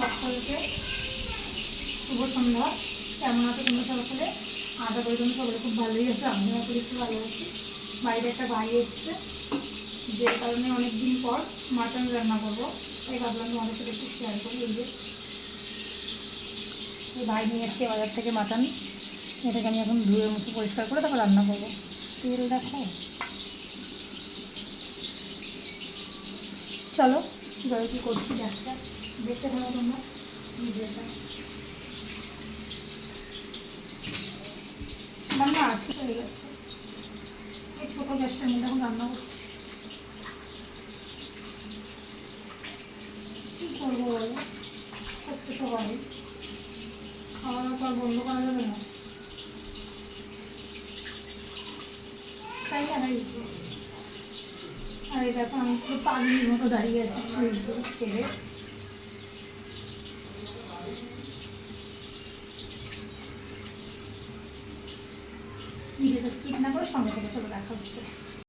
সকলকে শুভ সন্ধ্যা। কেমন আছে তোমরা সকলে? আশা করি তোমরা সকলে খুব ভালোই আছো, আমিও এখন একটু ভালো আছি। বাড়িতে একটা ভাই এসছে, যে কারণে অনেক দিন পর মাটন রান্না করব। তাই ভাবলাম তোমাদের সাথে একটু শেয়ার করি এই যে। ভাই নিয়ে এসছে বাজার থেকে মাটন। এটাকে আমি এখন ধুয়ে মুছে পরিষ্কার করে তারপর রান্না করব। তেল দেখো। চলো কী করছি দেখা। দেখতে থাকো তোমরা? ভিডিওটা রান্না আজকে হয়ে গেছে। এই ছোটো গ্যাসটার মধ্যে এখন রান্না করছি। কী করব বলো? করতে তো হবে খাওয়া বন্ধ করা যাবে না। তাই এই আর এটা তো আমি পুরো পাগলির মতো দাঁড়িয়ে আছি। ছেড়ে। ভিডিওটা স্কিপ না করে সঙ্গে থেকে চলে দেখা হচ্ছে।